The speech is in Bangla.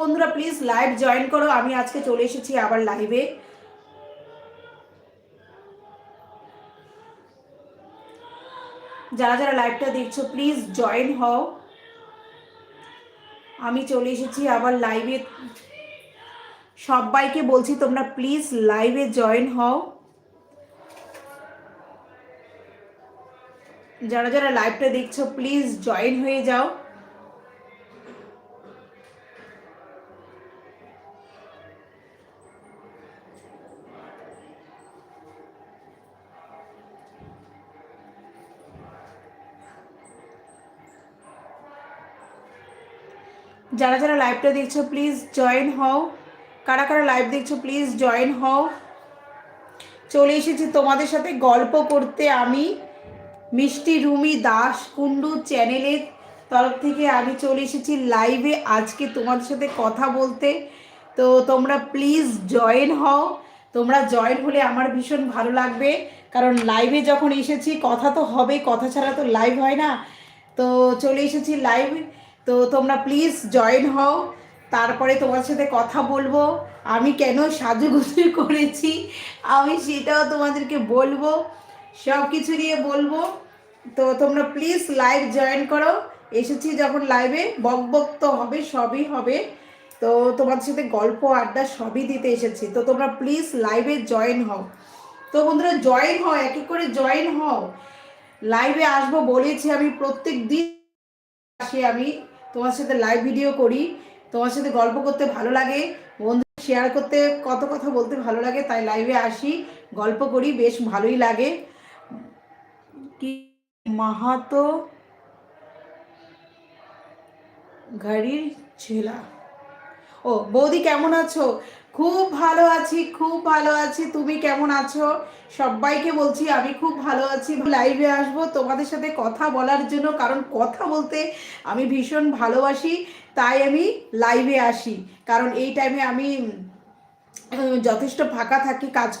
বন্ধুরা প্লিজ লাইভ জয়েন করো। আমি আজকে চলে এসেছি আবার লাইভে যারা যারা লাইভটা দেখছ প্লিজ জয়েন হও। আমি চলে এসেছি আবার লাইভে সবাইকে বলছি তোমরা প্লিজ লাইভে জয়েন হও। যারা যারা লাইভটা দেখছ প্লিজ জয়েন হয়ে যাও। যারা যারা লাইভটা দেখছ প্লিজ জয়েন হও। কারা কারা লাইভ দেখছ প্লিজ জয়েন হও। চলে এসেছি তোমাদের সাথে গল্প করতে আমি, মিষ্টি রুমি দাস কুন্ডু চ্যানেলের তরফ থেকে আমি চলে এসেছি লাইভে আজকে তোমাদের সাথে কথা বলতে। তো তোমরা প্লিজ জয়েন হও। তোমরা জয়েন হলে আমার ভীষণ ভালো লাগবে। কারণ লাইভে যখন এসেছি, কথা তো হবে কথা ছাড়া তো লাইভ হয় না। তো চলে এসেছি লাইভ তো তোমরা প্লিজ জয়েন হও, তারপরে তোমার সাথে কথা বলব। আমি কেন সাজুগুজু করেছি, আমি সেটাও তোমাদেরকে বলব সব কিছু নিয়ে বলব। তো তোমরা প্লিজ লাইভ জয়েন করো। এসেছি যখন লাইভে বক বক তো হবে, সবই হবে। তো তোমাদের সাথে গল্প, আড্ডা সবই দিতে এসেছি। তো তোমরা প্লিজ লাইভে জয়েন হও। তো বন্ধুরা জয়েন হও, এক এক করে জয়েন হও। লাইভে আসব বলেছি আমি, প্রত্যেক দিন আসি আমি। তোমার সাথে লাইভ ভিডিও করি, তোমার সাথে গল্প করতে ভালো লাগে বন্ধু শেয়ার করতে কত কথা বলতে ভালো লাগে, তাই লাইভে আসি, গল্প করি, বেশ ভালোই লাগে। কি মাহাতো ঘড়ির ছেলা। ও, বৌদি কেমন আছো? খুব ভালো আছি, খুব ভালো আছি। তুমি কেমন আছো? সবাইকে বলছি আমি খুব ভালো আছি। লাইভে আসব তোমাদের সাথে কথা বলার জন্য, কারণ কথা বলতে আমি ভীষণ ভালোবাসি, তাই আমি লাইভে আসি। কারণ এই টাইমে আমি যথেষ্ট ফাঁকা থাকি, কাজ